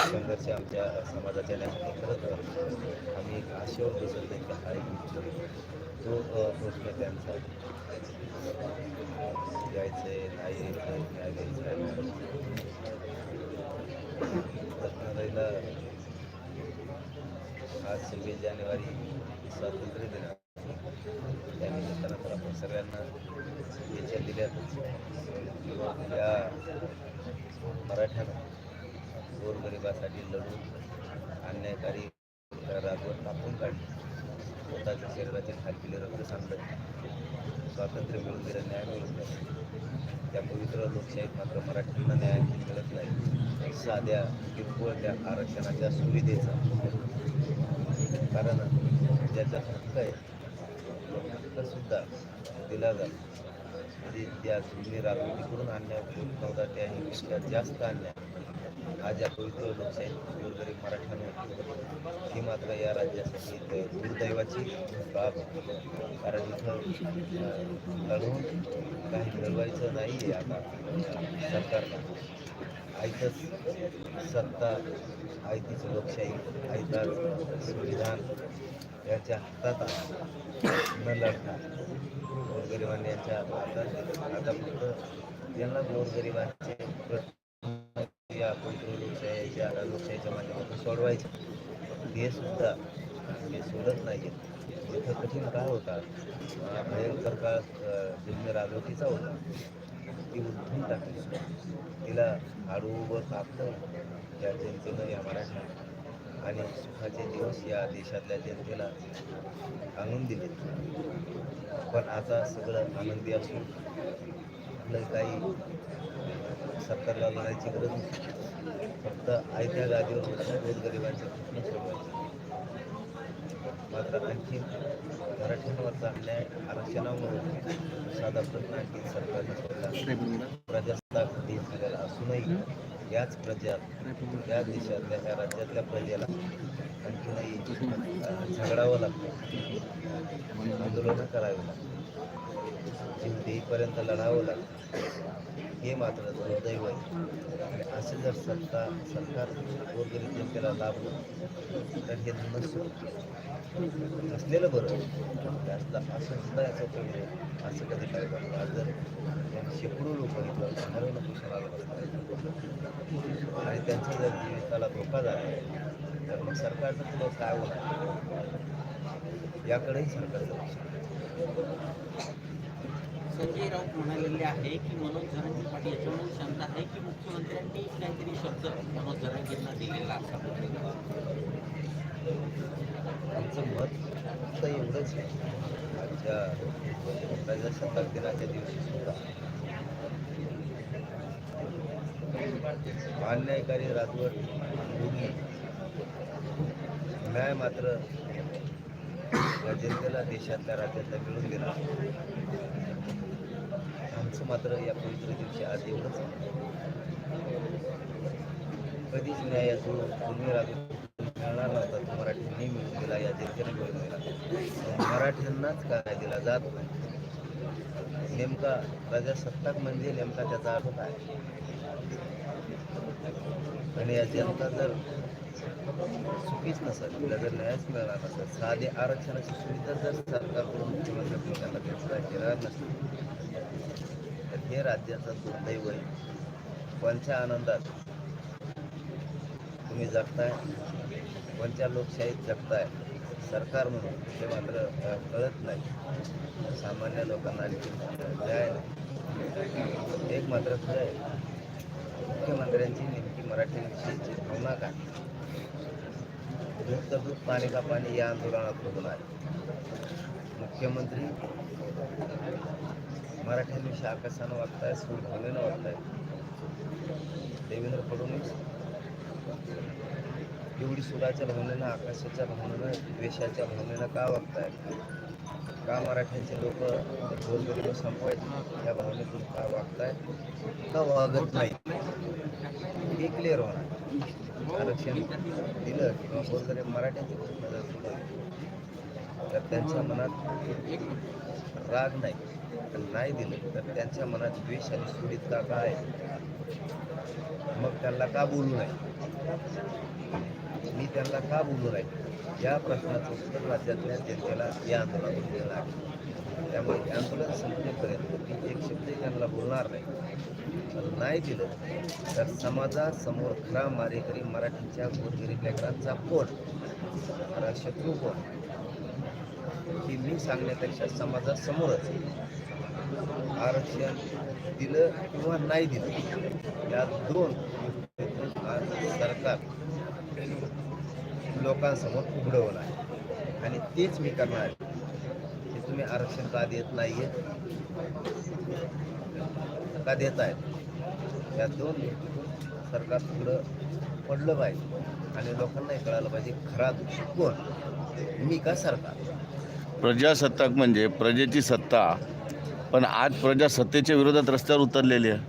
संघर्ष आमच्या समाजाच्या आम्ही एक आशेवर बसत नाही हा एक तो प्रश्न त्यांचा. यायचंय नाही यायचंय काय घ्यायचं आहे रत्नागिरीला आज सव्वीस जानेवारी स्वातंत्र्य दिन त्यानिमित्तानं तर आपण सगळ्यांना शुभेच्छा किंवा या मराठ्यानं गोरगरिबासाठी लढून अन्यायकारी राजवर कापून काढले. स्वतःच्या शरीराचे खालकिले रक्त सांगत स्वातंत्र्य मिळून दिलं न्याय मिळून नाही त्या पवित्र लोकशाहीत मात्र मराठ्यांना न्याय मिळत नाही. साध्या किरकोळ त्या आरक्षणाच्या सुविधेचा. कारण ज्याचा हक्क आहे तो सुद्धा दिला जातो. ते त्या जुनी राजवटीकडून अन्याय होत जास्त आणण्या आज या पवित्र लोकशाही गोरगरीब मराठ्यांवर ही मात्र या राज्यासाठी दुर्दैवाची बाब कारण इथं लढून काही लढवायचं नाही आहे आता सरकारला. आयतच सत्ता आयतीच लोकशाही आयताच संविधान. याच्या हातात न लढता. गोरगरिबांनी याच्या हातात आता फक्त यांना गोरगरिबांचे प्रश्न या लोकशाहीच्या लोकशाहीच्या माध्यमातून सोडवायचे. हे सुद्धा हे सोडत नाही इथं कठीण काळ होता. भयंकर काळ अं, राजवटीचा होता. ती उलथून टाकली. तिला हाडू व कापलं या जनतेनं या मराठा आणि सुखाचे दिवस या देशातल्या जनतेला आणून दिले पण आता सगळं आनंदी असून आपलं काही सरकारला लढायची गरज नाही. फक्त आयत्या गादीवर बसून गोरगरिबांचे प्रश्न सोडवायचे. मात्र आणखी मराठ्यांवरचा अन्याय आरक्षणामुळे साधा प्रश्न आणखी सरकारने सोडला. प्रजासत्ताक देश झालेला असूनही याच प्रजा या देशातल्या या राज्यातल्या प्रजेला आणखीनही झगडावं लागतं. आंदोलनं करावी लागतात. जीव देईपर्यंत लढावं लागतं. हे मात्र दुर्दैव आहे. असे जर सत्ता सरकार गोरगरीब जनतेला लाभलं तर हे नसतं असलेलं बरं जास्त असं सुद्धा याचा उपयोग आहे असं कधी काय करतो आज जर शेकडो लोक इथं हजारोनं पैसे लागत असतात आणि त्यांच्या जर जीविताला धोका झाला तर मग सरकारचं तुला काय होणार? याकडेही सरकारचं लक्ष संजय राऊत म्हणालेले आहे की मनोज जरांगे पाटील याच्यामुळे शंका आहे की मुख्यमंत्र्यांनी काहीतरी शब्द मनोज जरांगेंना दिलेला असा आमचं मत फक्त एवढंच आहे. आजच्या प्रजासत्ताक दिनाच्या दिवशी सुद्धा अन्यायकारी राजवट उडली न्याय मात्र या जनतेला देशातल्या राज्यातल्या मिळून दिला आमचं मात्र या पवित्र दिवशी आज एवढंच. कधीच न्याय असो तुम्ही मिळणार नव्हता. तो मराठ्यांनी मिळून दिला या जनतेने मिळून दिला. मराठ्यांनाच काय दिला जात नाही. नेमका प्रजासत्ताक म्हणजे नेमका त्याचा अर्थ काय? आणि या जनता जर चुकीच नसेल तिला जर न्यायच मिळणार नसेल साधे आरक्षणाची सुविधा जर सरकारकडून मुख्यमंत्र्यांना त्यांना देण्यात येणार नसेल हे राज्याचं दुर्दैव आहे. कोणत्या आनंदात तुम्ही जगताय. कोणत्या लोकशाहीत जगताय. सरकार म्हणून ते मात्र कळत नाही. सामान्य लोकांना आणखी एक मात्र खरं आहे. मुख्यमंत्र्यांची नेमकी मराठीविषयीची भावना काय? दूध तर दूध पाणी का पाणी या आंदोलनात बघून आहे मुख्यमंत्री मराठ्यांविषयी आकाशानं वागताय सूर भावनेनं वागताय. देवेंद्र फडणवीस एवढी सुराच्या भावनेनं आकाशाच्या भावनेनं द्वेषाच्या भावनेनं का वागताय? का मराठ्यांचे लोक गोरगरीब संपवायचे? या भावनेतून का वागताय? का वागत नाही? हे क्लिअर होणार. आरक्षण दिलं किंवा गोरगरीब मराठ्यांचे तर त्यांच्या मनात एक राग नाही. आणि नाही दिलं तर त्यांच्या मनात द्वेष आणि सुडीतता काय? मग त्यांना का बोलू नये? मी त्यांना का बोलू नाही या प्रश्नाचं उत्तर राज्यातल्या जनतेला या आंदोलनातून मिळणार आहे. त्यामुळे आंदोलन संपलेपर्यंत मी एक शब्द त्यांना बोलणार नाही. पण नाही दिलं तर समाजासमोर खरा मारेकरी मराठीच्या गोरगरीब लेकरांचा कोण? खरा शत्रू कोण? ही मी सांगण्यापेक्षा समाजासमोरच आरक्षण दिलं किंवा नाही दिलं. या दोन आज सरकार लोकांसमोर उघडवलं आहे. आणि तेच मी करणार आहे. की तुम्ही आरक्षण का देत नाही आहे का देत आहेत या दोन सरकार पुढं पडलं पाहिजे. आणि लोकांनाही कळालं पाहिजे खरा दोषी कोण मी का सरकार? प्रजासत्ताक म्हणजे प्रजेची सत्ता पण आज प्रजा सत्तेच्या विरोधात रस्त्यावर उतरलेली आहे.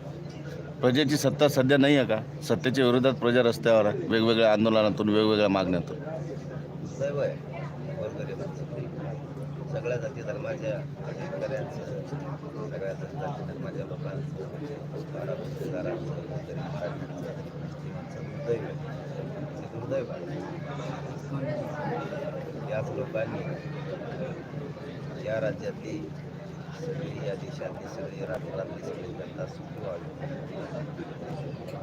प्रजेची सत्ता सध्या नाही आहे का? सत्तेच्या विरोधात प्रजा रस्त्यावर आहे. वेगवेगळ्या आंदोलनातून वेगवेगळ्या मागण्यातून. सगळ्या जाती धर्माच्या सगळ्या धर्माच्या याच लोकांनी या राज्यातली सगळी या देशातली सगळी राष्ट्रातली सगळी जनता सुखी व्हावी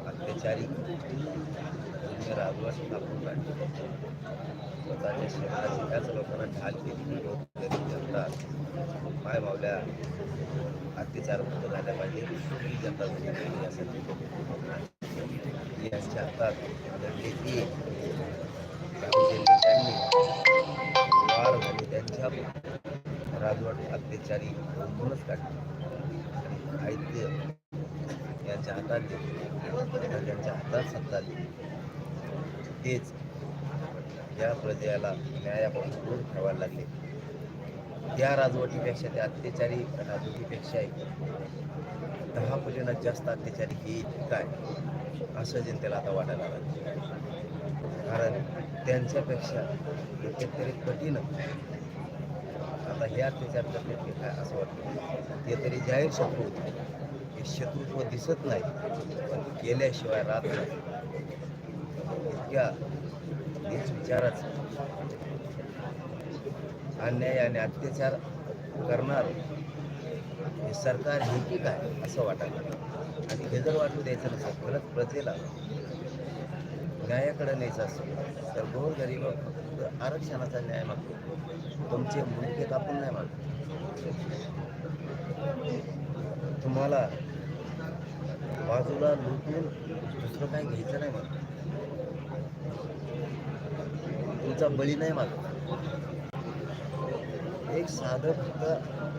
अत्याचारी तुम्ही राजवट स्थापन पाहिजे स्वतःच्या शहराची त्याच लोकांना ढाल केली लोक गरीब जनता माय मावल्या अत्याचार मुक्त झाल्या पाहिजे ही जनता जगली पाहिजे यासाठी यांच्या हातात दंडी ती काही त्यांनी वार झाली त्यांच्या राजवट अत्याचारी म्हणूनच काढली. आणि साहित्य यांच्या हातात त्यांच्या हातात सत्ता दिली. तेच या प्रजेला न्यायापासून दूर ठेवायला लागले. त्या राजवटीपेक्षा त्या अत्याचारी राजवटीपेक्षा दहा पटीनं जास्त अत्याचारी हे काय? असं जनतेला आता वाटायला लागलं. कारण त्यांच्यापेक्षा कितीतरी कठीण. आता हे अत्याचार करण्यात काय असं वाटतं? ते तरी जाहीर शत्रू होते. हे शत्रुत्व दिसत नाही पण केल्याशिवाय राहत नाही. इतक्या हेच विचाराचं अन्याय आणि अत्याचार करणार हे सरकार हे की काय असं वाटायला आणि हे जर वाटू द्यायचं नसेल खरंच प्रजेला न्यायाकडे न्यायचं असतो तर गोरगरीब फक्त आरक्षणाचा न्याय मागतो. तुमचे मुलगे कापून नाही मागतो. तुम्हाला बाजूला लुटून दुसरं काही घ्यायचं नाही मागतो. तुमचा बळी नाही मागतो. एक साधं फक्त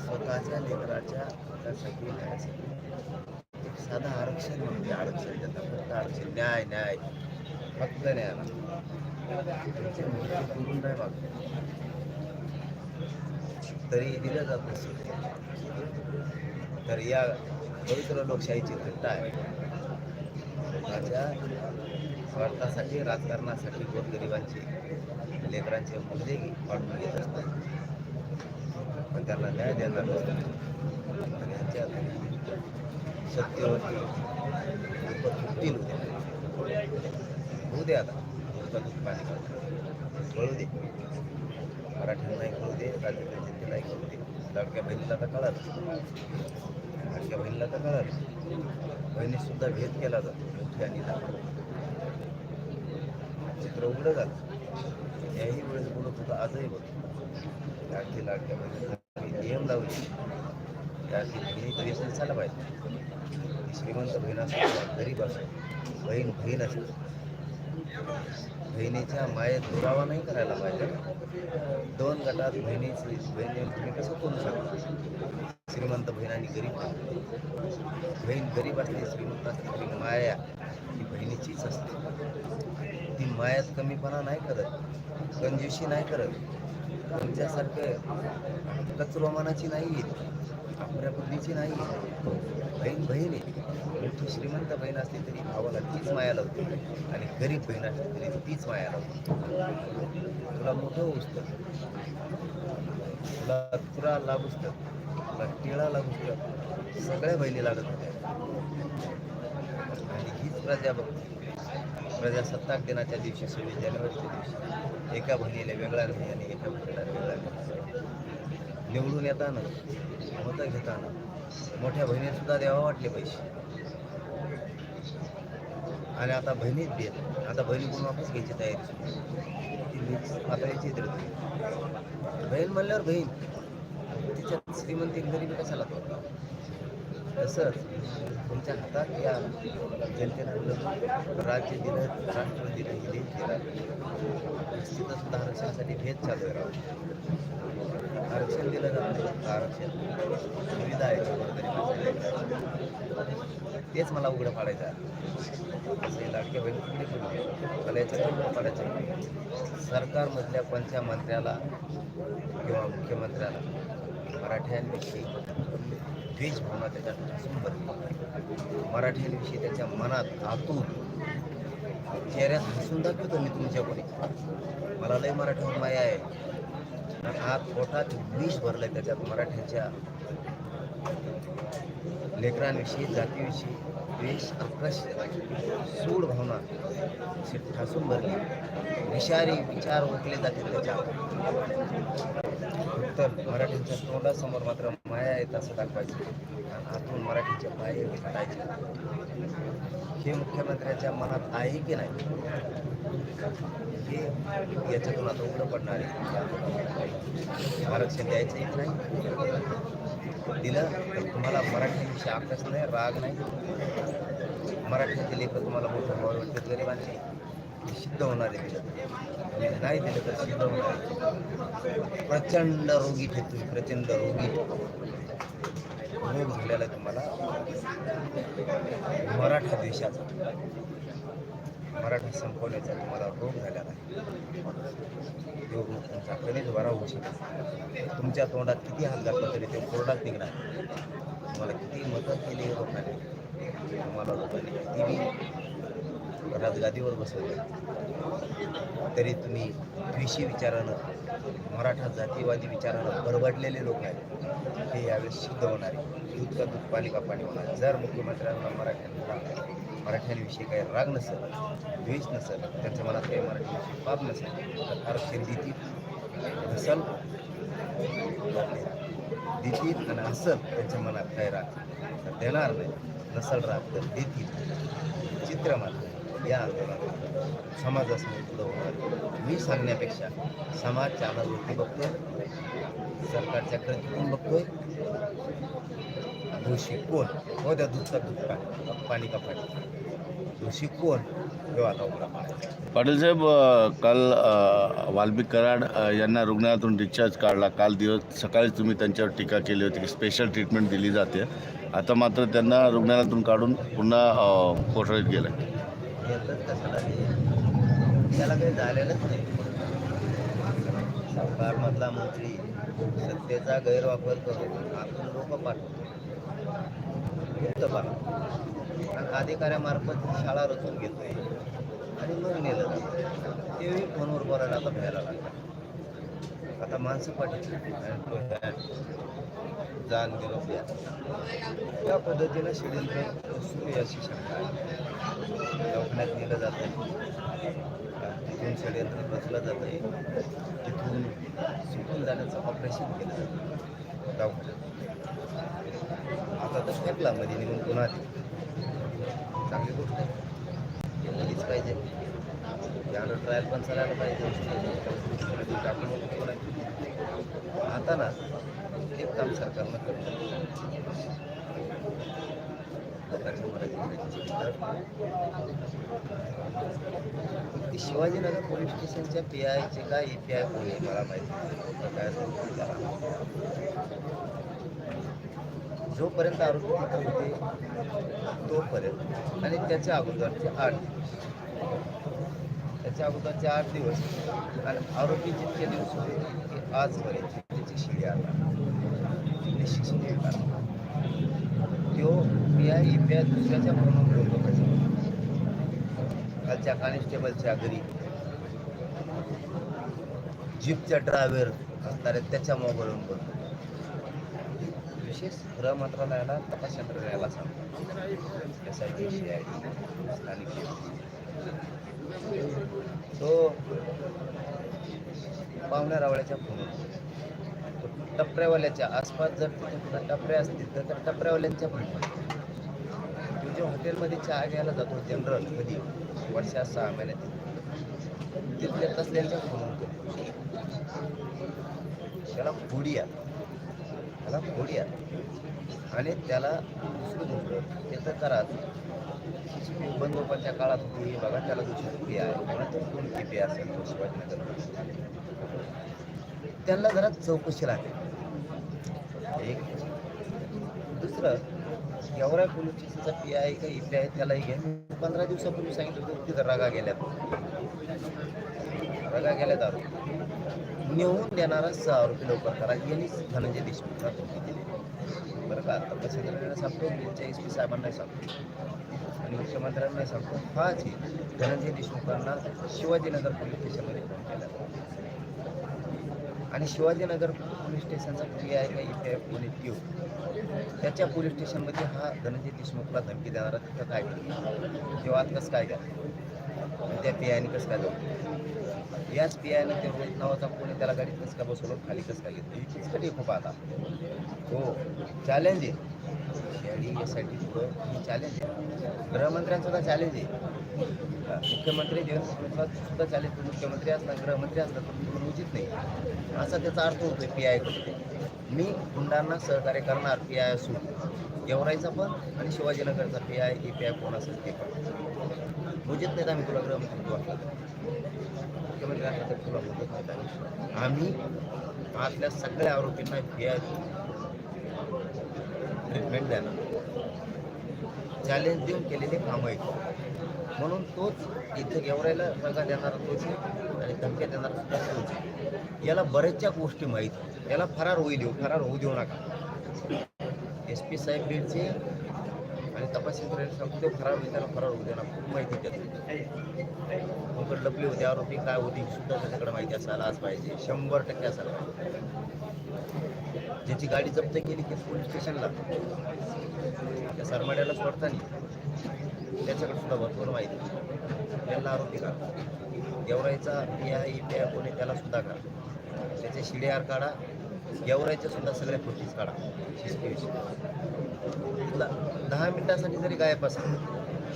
स्वतःच्या लेकराच्या हितासाठी न्यायासाठी एक साधं आरक्षण म्हणजे आरक्षण देतात फक्त आरक्षण. न्याय न्याय. फक्त न्याय तुमचे मुलगे करून नाही मागत तरी दिलं जात नसेल तर या पवित्र लोकशाहीची घट्टा आहे. माझ्या स्वार्थासाठी राजकारणासाठी गोरगरिबांचे लेकरांचे मुद्दे वाढून घेत असतात पण त्यांना न्याय देणार आणि दुप्पट फुटतील उद्या होऊ दे आता. दुप्पट दूध पाणी कळू दे. मराठ्यांना कळू दे राज्यातील जनतेला कळू दे. लाडक्या बहिणीला तर कळत लाडक्या बहिणीला तर कळत बहिणीसुद्धा भेद केला जातो. मोठी आणि लहान. चित्र उघडं झालं. याही वेळेस बोलत होतं आजही बोलतो. लाडकी लाडक्या बहिणीला नियम लावले. त्याची बहिणी तरी झाला पाहिजे. श्रीमंत बहीण असो गरीब असो बहीण बहीण असते बहिणीच्या मायेत दुरावा नाही करायला पाहिजे. दोन गटात बहिणीची बहिणी तुम्ही कसं करू शकता श्रीमंत बहीण आणि गरीब बहीण गरीब असते श्रीमंत असते तरी माया ही बहिणीचीच असते. ती मायात कमीपणा नाही करत कंजूशी नाही करत. तुमच्यासारखं कचरोमानाची नाही आपल्या बुद्धीची नाही. बहीण बहीण आहे. श्रीमंत बहीण असली तरी भावाला तीच माया लावते. आणि गरीब बहीण असली तरी तीच माया लावते. तुला मोठं होऊस तुला तुरा लागूस तर तुला टिळा लागूस तर सगळ्या बहिणी लागत होत्या. आणि हीच प्रजा बघते प्रजासत्ताक दिनाच्या दिवशी सव्वीस जानेवारीच्या दिवशी. एका बहिणीला वेगळा नाही आणि एका बहिणीला वेगळा. नाही निवडून येताना मतं घेताना मोठ्या बहिणीसुद्धा द्यावा वाटले पैसे. आणि आता बहिणीत देत आता बहिणीकडून वापस घ्यायची तयारी ती मिक्स आता याची येत बहीण म्हणल्यावर बहीण. तिच्यात श्रीमंती गरीबी कशाला तो? तसंच तुमच्या हातात या जनतेनं राज्य दिलं राष्ट्र दिलं हे देश दिला तिथं सुद्धा आरक्षणासाठी भेद चालू आहे आरक्षण दिलं जातं आरक्षण. सुविधा आहे. तेच मला उघडं पाडायचं आहे. लाडक्या बहिणी तिकडे मला याच्यात उघडं पाडायचं आहे. सरकारमधल्या पंचामंत्र्याला किंवा मुख्यमंत्र्याला मराठ्यांविषयी द्वेषभावना त्याच्या त्याच्यात मराठ्यांविषयी त्याच्या मनात आतून चेहऱ्यात हसून दाखवतो मी तुमच्याकडे. मला लय मराठ्यावर माया आहे. हा आत पोटात विष आहे त्याच्यात मराठ्याच्या. लेकरांविषयी जातीविषयी. द्वेष आक्रोश सूड भावना ठासून भरली. विषारी विचार ओकले जातील त्याच्या तर मराठीच्या तोंडासमोर मात्र माया येत असं दाखवायची. आणि आतून मराठीचे पाय काढायचे हे मुख्यमंत्र्याच्या मनात आहे की नाही? हे याच्यातून आता उघडं पडणार आहे. आरक्षण द्यायचं की नाही. दिलं तर तुम्हाला मराठीविषयी आकाश नाही राग नाही. मराठीचे लेखक तुम्हाला मोठं भाव वाटतं गरिबांचे सिद्ध होणार आहे आणि नाही दिलं तर सिद्ध होणार प्रचंड रोगी ठेवतो प्रचंड रोगी. रोग झालेला तुम्हाला. मराठा देशाचा. मराठी संपवण्याचा तुम्हाला रोग झालेला आहे तो तुमचा कधीच बरा होऊ शकत तुमच्या तोंडात किती हात घातला तरी ते कोरडात निघणार तुम्हाला किती मदत केली लोकांनी तुम्हाला लोकांनी किती राजगादीवर बसवले. तरी तुम्ही द्विषी विचारानं मराठा जातीवादी विचारानं बरबडलेले लोक आहेत. हे यावेळेस सिद्ध होणार आहे. दूध का दूध पाणी का पाणी होणार? जर मुख्यमंत्र्यांना मराठ्यांना मराठ्यांविषयी काही राग नसेल द्वेष नसेल त्यांच्या मनात काही मराठीविषयी पाप नसेल तर आरक्षण देतील. नसल देतील आणि असल त्यांच्या मनात काही राग. तर देणार नाही नसल राग तर देतील. चित्र मात्र. या आंदोलनात समाजासमोर पुढं होणार. मी सांगण्यापेक्षा समाज चॅनलवरती बघतोय सरकारच्या तिकडून बघतोय. दोषी कोण? हो द्या दूधचा दूध पाणी पाणी का पाणी दोषी कोण? हे आता उघडा पाडायचा. पाटील साहेब काल वाल्मिक कराड यांना रुग्णालयातून डिस्चार्ज काढला. काल दिवस सकाळी तुम्ही त्यांच्यावर टीका केली होती की स्पेशल ट्रीटमेंट दिली जाते. आता मात्र त्यांना रुग्णालयातून काढून पुन्हा कोठडीत गेलं येतच कशाला त्याला काही झालेलंच नाही. सरकारमधला मंत्री सत्तेचा गैरवापर करून आपण लोक पाठवतो. मुक्त अधिकाऱ्यामार्फत शाळा रचून घेतोय. आणि मग नेलं जातं. तेही फोनवर बोलायला आता भ्यायला लागतं आता माणसं पाठवली जाण गेलो त्या पद्धतीनं षडयंत्र सुरू आहे अशी शंका आहे. दवाखान्यात नेलं जातं तिथून षडयंत्र रचलं जातं आहे. तिथून सुटून जाण्याचं ऑपरेशन केलं जातं दवाखान्यात आता तर फेकला मध्ये निघून पुन्हा चांगली गोष्ट आहे. मध्येच पाहिजे. त्यानं ट्रायल पण चालायला पाहिजे. टाकून आता ना एक काम सरकारनं करतं शिवाजीनगर पोलीस स्टेशनच्या पी आयचे का ए पी आय कोण आहे मला माहिती काय जोपर्यंत आरोपी तिथं होते तोपर्यंत. आणि त्याच्या अगोदरचे आठ त्याच्या अगोदरचे आठ दिवस. आणि आरोपी जितके दिवस होते ते आजपर्यंत त्याची शिडी आला निश्चित शिडी काढला तो या इप्या दुसऱ्याच्या फोनवर बोलतो कालच्या कॉन्स्टेबलच्या घरी. जीपच्या ड्रायव्हर असणारे त्याच्या मोबाईलवरून बोलतो. विशेष गृह मंत्रालयाला तपास यंत्रणाला सांगतो. S I T C I D स्थानिक तो पाहुण्या रावळ्याच्या फोनवर टपऱ्यावाल्याच्या आसपास जर तिथे टपऱ्या असतील तर टपऱ्यावाल्यांच्या पण तो हॉटेलमध्ये चहा घ्यायला जातो जनरल कधी? वर्षात सहा महिन्यात. तिथल्या तसल्यांच्या फोन करतो त्याला फोडिया त्याला फोडिया आणि त्याला दुसरं दुसरं त्याचं करा बंदोपाच्या काळात होती बघा त्याला दुसरी पी आहे. कोणाचं कोण पी असेल तो शिवाजीनगर. त्यांना जरा चौकशी लागेल. एक दुसरं एवढ्या पोलीस स्टेशनचा पी आहे का इथे आहे त्यालाही घ्या पंधरा दिवसापूर्वी सांगितलं होतं तिथं रगा गेल्यात. रगा गेल्यात आरोपी. नेऊन देणारा सहा आरोपी लवकर करा. यांनीच धनंजय देशमुखला धमकी दिली बरं का तपशील सांगतो त्यांच्या एस पी साहेबांना सांगतो. आणि मुख्यमंत्र्यांना सांगतो. हाच आहे. धनंजय देशमुखांना शिवाजीनगर पोलीस स्टेशनमध्ये फोन केला. आणि शिवाजीनगर पोलीस स्टेशनचा पी आय का ये पेनीत देऊ? त्याच्या पोलीस स्टेशनमध्ये हा धनंजय देशमुखला धमकी देणारा तिथं काय केलं तेव्हा आज कसं काय घ्या त्या पी आयने कसं काय जाऊ याच पी ते रोहित नावाचा कोणी त्याला गाडीत कसं काय बसवलं? खाली कसं काय घेतलं? ही किचकटी खूप आता. हो चॅलेंज आहे. आणि यासाठी पुढं चॅलेंज आहे. गृहमंत्र्यांसुद्धा चॅलेंज आहे. मुख्यमंत्री देवेंद्र सुद्धा चॅलेंज मुख्यमंत्री असला गृहमंत्री असला तर उचित नाही. असा त्याचा अर्थ होतो पी आय मी गुंडांना सहकार्य करणार पी आय असून गेवराईचा पण आणि शिवाजीनगरचा P I A P I कोण असेल ते पण. मुजित नाही आम्ही तुला गृहमंत्री मुख्यमंत्री तुला मदत नाही आम्ही. आम्ही आतल्या सगळ्या आरोपींना पी आय ट्रीटमेंट देणार. चॅलेंज देऊन केलेले कामं आहेत. म्हणून तोच इथं गेवरायला रगा देणारा तोच आणि धमक्या देणारा तोच याला बऱ्याचशा गोष्टी माहीत याला फरार होऊ देऊ फरार होऊ देऊ नका. एस पी साहेब बीडचे आणि तपास यंत्रणेला सांगतो ते फरार होईल त्याला फरार होऊ देणार खूप माहिती त्यात कोणकडे लपले होती आरोपी काय होती सुद्धा त्याच्याकडे माहिती असायलाच पाहिजे. शंभर टक्के असायला पाहिजे. ज्याची गाडी जप्त केली की पोलीस स्टेशनला. त्या सरमाड्याला सोडताना त्याच्याकडे सुद्धा भरपूर माहिती. त्यांना त्याला आरोपी का गेवराईचा P I E P I कोणी त्याला सुद्धा का त्याचे शिडेआर काढा. गेवराईचे सुद्धा सगळे फोटीज काढा. सी सी टी व्ही दहा मिनिटासाठी जरी गायब असेल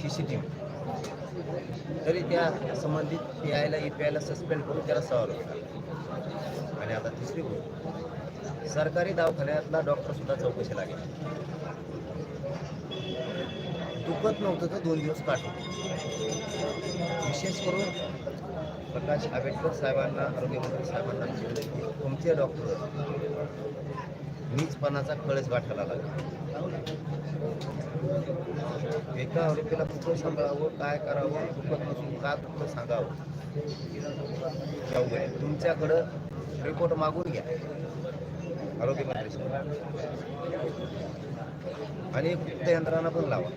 सी सी टी व्ही तरी त्या संबंधित पी आयला ई पी आयला सस्पेंड करून त्याला सवाल आणि आता तिसरी गोष्ट सरकारी दवाखान्यातला डॉक्टरसुद्धा चौकशी लागेल. दुखत नव्हतं तर दोन दिवस काढलं विशेष करून प्रकाश आंबेडकर साहेबांना आरोग्यमंत्री साहेबांना तुमचे डॉक्टर नीचपणाचा कळस गाठायला लागला. एका आरोपीला कुठं सांगावं काय करावं दुखत नसून का कुठं सांगावं? जाऊया तुमच्याकडं रिपोर्ट मागून घ्या. आरोग्यमंत्री साहेब. आणि गुप्त यंत्रणा पण लावा.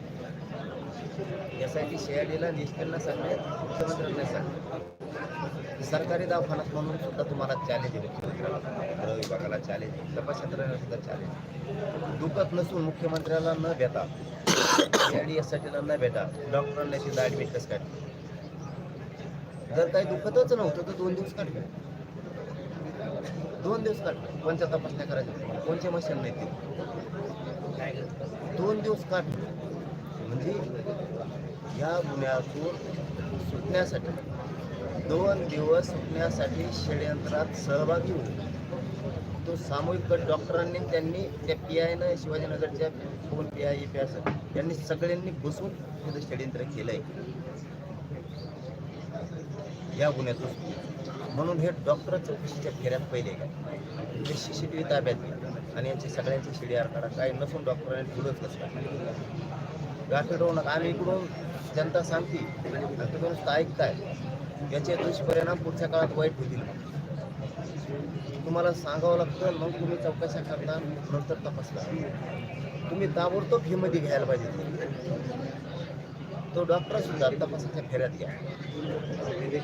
यासाठी सीआयडीला निष्ठेला सांगणे मुख्यमंत्र्यांना सांगणे सरकारी दवाखान्यात म्हणून सुद्धा तुम्हाला चॅलेंज दिले मुख्यमंत्र्याला विभागाला चॅलेंज आहे. तपास सुद्धा चॅलेंज दुखत नसून मुख्यमंत्र्याला न भेटा सीआयडी यासाठीला न भेटा डॉक्टरांना तिथं ॲडमिट कसं काढलं? जर काही दुखतच नव्हतं तर दोन दिवस काढले. दोन दिवस काढले. कोणत्या तपासण्या करायच्या? कोणचे मशीन नाही ते? दोन दिवस काढले. म्हणजे ह्या गुन्ह्यातून सुटण्यासाठी दोन दिवस सुटण्यासाठी षडयंत्रात सहभागी होऊ तो सामूहिक गट डॉक्टरांनी त्यांनी त्या पी आयनं शिवाजीनगरच्या दोन पी आय पी आय त्यांनी सगळ्यांनी बसून तिथं षडयंत्र केलंय. या गुन्ह्यातून म्हणून हे डॉक्टर चौकशीच्या फेऱ्यात पहिले काय? हे सी सी टी व्ही ताब्यात आणि यांची सगळ्यांची शिडी आर काढा. काय नसून डॉक्टरांनी पुढंच कसं गाठी होणार आणि इकडून जनता सांगते म्हणजे आणि तुम्ही नुसतं ऐकताय. याचे दुष्परिणाम पुढच्या काळात वाईट होतील. तुम्हाला सांगावं लागतं मग तुम्ही चौकशा करता नंतर तपासला तुम्ही ताबडतोब फीमध्ये घ्यायला पाहिजे. तो डॉक्टरसुद्धा तपासाच्या फेऱ्यात घ्या.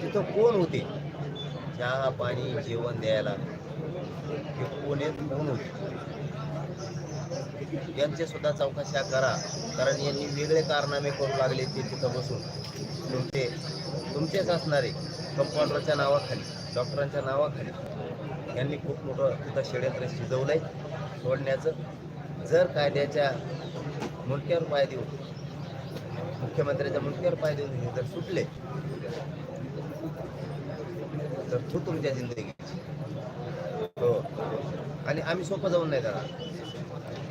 तिथं कोण होते? चहा पाणी जेवण द्यायला. कोण आहेत म्हणून यांचे सुद्धा चौकशा करा. कारण यांनी वेगळे कारनामे करू लागले ते तिथं बसून. तुमचे तुमचेच असणारे कंपाऊंडरच्या नावाखाली डॉक्टरांच्या नावाखाली यांनी खूप मोठं तिथं षडयंत्र आहे सोडण्याचं जर कायद्याच्या मुलक्यावर पाय देऊन मुख्यमंत्र्याच्या मुलक्यावर पाय देऊन हे जर सुटले तर तू तुमच्या जिंदगी आणि आम्ही सोपं जाऊन नाही जाणार.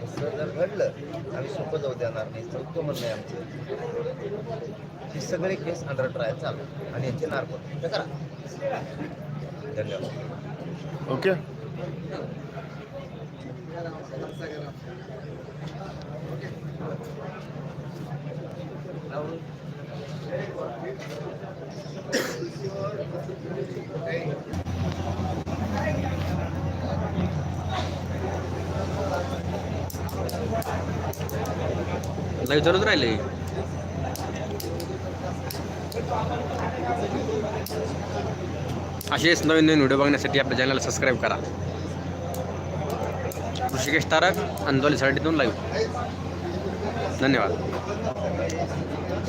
असं जर घडलं आम्ही सोपं जाऊ देणार नाही. चौथं म्हणणं आहे आमचं. हे सगळे केस अंडर ट्रायल चालू आणि यांचे नार्को करा. धन्यवाद. ओके. लाईव्ह चालूच राहिले. असेच नवीन नवीन व्हिडिओ बघण्यासाठी आपल्या चॅनलला सबस्क्राईब करा. ऋषिकेश तारक अंदोली दोन लाईव्ह धन्यवाद.